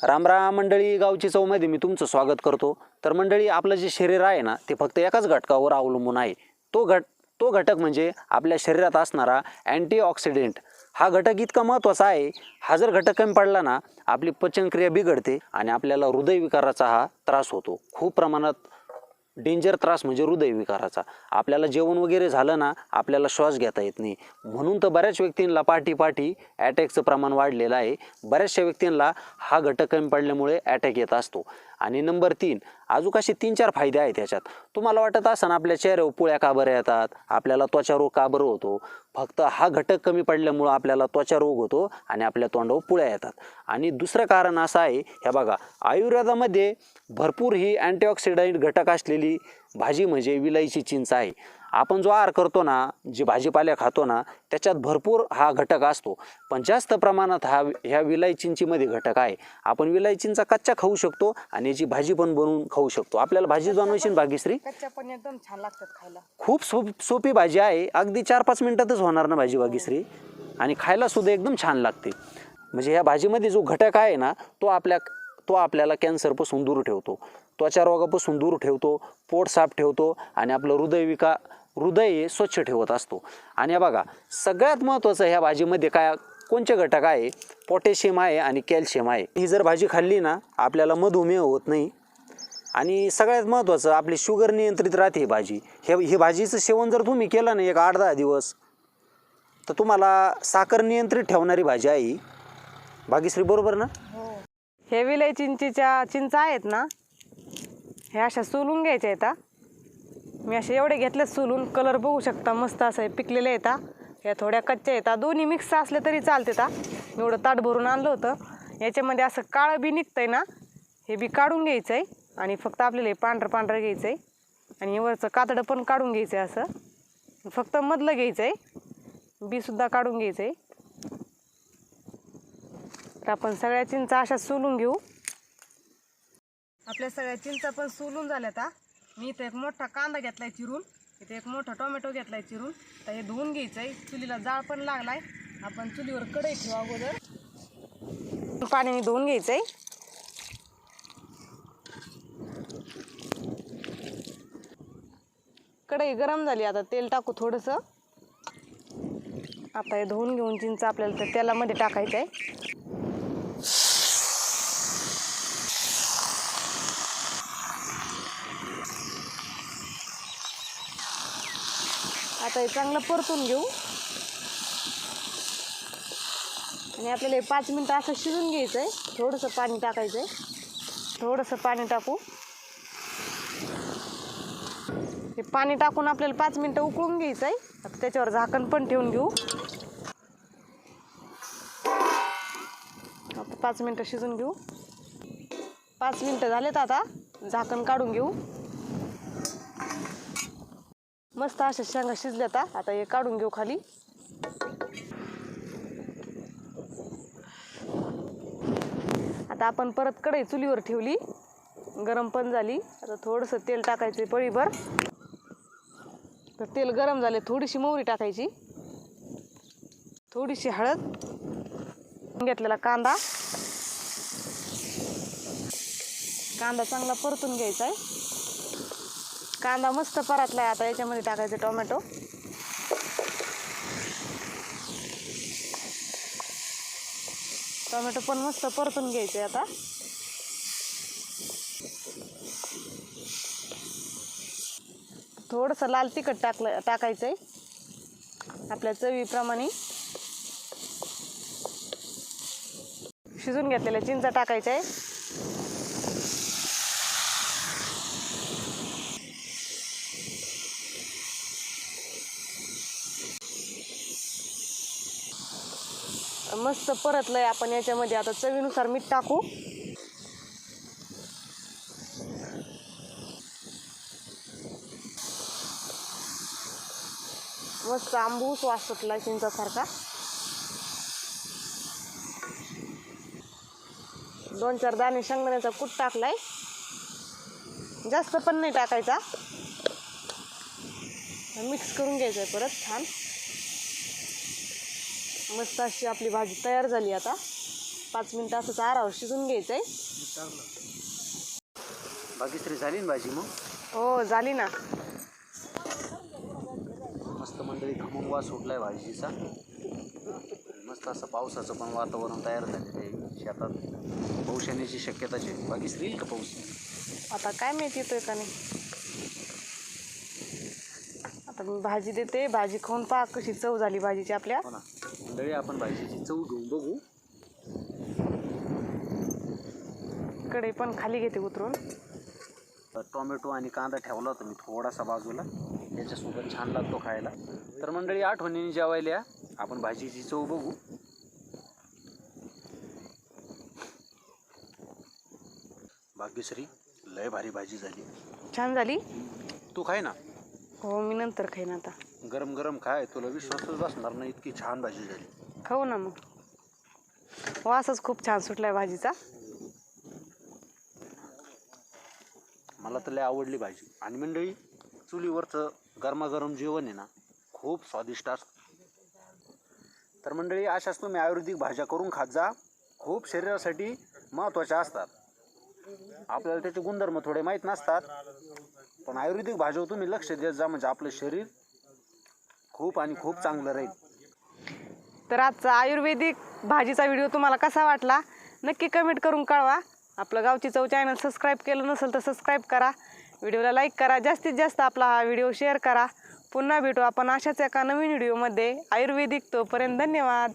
रामराम मंडळी गावची चौमध्ये मी तुमचं स्वागत करतो. तर मंडळी आपलं जे शरीर आहे ना ते फक्त एकाच घटकावर अवलंबून आहे. तो घट तो घटक म्हणजे आपल्या शरीरात असणारा अँटीऑक्सिडेंट हा घटक इतका महत्त्वाचा आहे हा जर घटक कमी पडला ना आपली पचनक्रिया बिघडते आणि आपल्याला हृदयविकाराचा हा त्रास होतो. खूप प्रमाणात डेंजर त्रास म्हणजे हृदयविकाराचा आपल्याला जेवण वगैरे झालं ना आपल्याला श्वास घेता येत नाही. म्हणून तर बऱ्याच व्यक्तींना पाठी पाठी अटॅकचं प्रमाण वाढलेलं आहे. बऱ्याचशा व्यक्तींना हा घटक कमी पडल्यामुळे अटॅक येत असतो. आणि नंबर तीन अजून असे तीन चार फायदे आहेत ह्याच्यात. तुम्हाला वाटत असं आपल्या चेहऱ्यावर पुळ्या का बरं येतात? आपल्याला त्वचा रोग का बरं होतो? फक्त हा घटक कमी पडल्यामुळं आपल्याला त्वचा रोग होतो आणि आपल्या तोंडावर पुळ्या येतात. आणि दुसरं कारण असं आहे हे बघा आयुर्वेदामध्ये भरपूर ही अँटीऑक्सिडंट घटक असलेली भाजी म्हणजे विलायची चिंच आहे. आपण जो आहार करतो ना जे भाजीपाल्या खातो ना त्याच्यात भरपूर हा घटक असतो. पण जास्त प्रमाणात हा ह्या विलायचिंचीमध्ये घटक आहे. आपण विलायचींचा कच्चा खाऊ शकतो आणि याची भाजी पण बनवून खाऊ शकतो. आपल्याला भाजी बनवायची भाग्यश्री? कच्च्या पण एकदम छान लागतात खायला. खूप सोप सोपी भाजी आहे. अगदी चार पाच मिनिटातच होणार ना भाजी भाग्यश्री? आणि खायला सुद्धा एकदम छान लागते. म्हणजे ह्या भाजीमध्ये जो घटक आहे ना तो आपल्या तो आपल्याला कॅन्सरपासून दूर ठेवतो. त्वचा रोगापासून दूर ठेवतो पोट साफ ठेवतो आणि आपलं हृदयविका हृदय हे स्वच्छ ठेवत असतो. आणि बघा सगळ्यात महत्त्वाचं ह्या भाजीमध्ये काय कोणते घटक आहे? पोटॅशियम आहे आणि कॅल्शियम आहे. ही जर भाजी खाल्ली ना आपल्याला मधुमेह होत नाही. आणि सगळ्यात महत्त्वाचं आपली शुगर नियंत्रित राहते ही भाजी. हे हे भाजीचं सेवन जर तुम्ही केलं ना एक आठ दहा दिवस तर तुम्हाला साखर नियंत्रित ठेवणारी भाजी आहे भागीश्री भाग्यश्री बरोबर ना? हो. हे विलय चिंचीच्या चिंचा आहेत ना हे अशा सोलून घ्यायच्या आहेत मी असे एवढे घेतले सोलून कलर बघू शकता मस्त असं आहे पिकलेले येतात हा. ह्या थोड्या कच्च्या येतात दोन्ही मिक्स असले तरी चालते ता एवढं ताट भरून आणलं होतं. याच्यामध्ये असं काळं बी निघतं आहे ना हे बी काढून घ्यायचं आहे आणि फक्त आपल्याला हे पांढरं पांढरं घ्यायचं आहे आणि वरचं कातडं पण काढून घ्यायचं आहे असं. फक्त मधलं घ्यायचं आहे बीसुद्धा काढून घ्यायचं आहे तर आपण सगळ्या चिंचा अशा सोलून घेऊ. आपल्या सगळ्या चिंचा पण सोलून झाल्यात आता मी इथं एक मोठा कांदा घेतलाय चिरून इथे एक मोठा टोमॅटो घेतलाय चिरून. तर हे धुवून घ्यायचंय. चुलीला जाळ पण लागलाय. आपण चुलीवर कढई ठेवू अगोदर. पाण्याने धुवून घ्यायचंय. कढई गरम झाली आता तेल टाकू थोडंसं. आता हे धुवून घेऊन चिंच आपल्याला तेलामध्ये टाकायचं आहे आता हे चांगलं परतून घेऊ. आणि आपल्याला हे पाच मिनटं असं शिजून घ्यायचं आहे थोडंसं पाणी टाकायचं आहे थोडंसं पाणी टाकू. हे पाणी टाकून आपल्याला पाच मिनटं उकळून घ्यायचं आहे आता त्याच्यावर झाकण पण ठेवून घेऊ. आता पाच मिनटं शिजून घेऊ. पाच मिनटं झालेत आता. झाकण काढून घेऊ. मस्त अशा शेंगा शिजल्यात आता आता हे काढून घेऊ खाली. आता आपण परत कढई चुलीवर ठेवली. गरम पण झाली. आता थोडंसं तेल टाकायचं पळीभर. तर तेल गरम झाले थोडीशी मोहरी टाकायची. थोडीशी हळद. घेतलेला कांदा. कांदा चांगला परतून घ्यायचा आहे कांदा मस्त परतलाय आता याच्यामध्ये टाकायचं टोमॅटो. टोमॅटो पण मस्त परतून घ्यायचे आता. थोडंसं लाल तिखट टाकलं टाकायचं आहे आपल्या चवीप्रमाणे. शिजून घेतलेल्या चिंचा टाकायच्या आहे मस्त परतलंय आपण याच्यामध्ये. आता चवीनुसार मीठ टाकू. मस्त आंबूस वास सुटला चिंचासारखा. दोन चार दाणे शेंगदाण्याचा कूट टाकलाय. जास्त पण नाही टाकायचा. मिक्स करून घ्यायचं आहे परत छान. मस्त अशी आपली भाजी तयार झाली आता. पाच मिनटं असं चारावर शिजून घ्यायचं आहे बाकी झाली ना भाजी मग? हो झाली ना. मस्त मंडळी खमंग वास सुटलाय भाजीचा. मस्त असं पावसाचं पण वातावरण तयार झालेलं आहे. शेतात पाऊस येण्याची शक्यताच आहे. बाकी येईल का पाऊस? आता काय माहिती येतोय का नाही. आता मी भाजी देते. भाजी खाऊन पहा कशी चव झाली भाजीची आपल्या. हो मंडळी आपण भाजीची चव घेऊन बघू. कडे पण खाली घेते उतरून. तर टोमॅटो आणि कांदा ठेवला होता मी थोडासा बाजूला. याच्यासोबत छान लागतो खायला. तर मंडळी आठवणीने जेवायला. आपण भाजीची चव बघू. भाग्यश्री लय भारी भाजी झाली. छान झाली? तू खाय ना. हो मी नंतर खाईन आता. गरम गरम खाय तुला विश्वासच बसणार नाही इतकी छान भाजी झाली. खाऊ ना मग. वासच खूप छान सुटलाय भाजीचा. मला तर लय आवडली भाजी. आणि मंडळी चुलीवरचं गरमागरम जेवण आहे ना खूप स्वादिष्ट असतं. तर मंडळी अशाच तुम्ही आयुर्वेदिक भाज्या करून खात जा. खूप शरीरासाठी महत्त्वाच्या असतात. आपल्याला त्याचे गुणधर्म थोडे माहीत नसतात. पण आयुर्वेदिक भाज्यावर तुम्ही लक्ष देत जा म्हणजे आपलं शरीर खूप आणि खूप चांगलं राहील. तर आजचा आयुर्वेदिक भाजीचा व्हिडिओ तुम्हाला कसा वाटला नक्की कमेंट करून कळवा. आपलं गावची चव चॅनल सबस्क्राईब केलं नसेल तर सबस्क्राईब करा. व्हिडिओला लाईक करा जास्तीत जास्त आपला हा व्हिडिओ शेअर करा. पुन्हा भेटू आपण अशाच एका नवीन व्हिडिओमध्ये. आयुर्वेदिक तोपर्यंत धन्यवाद.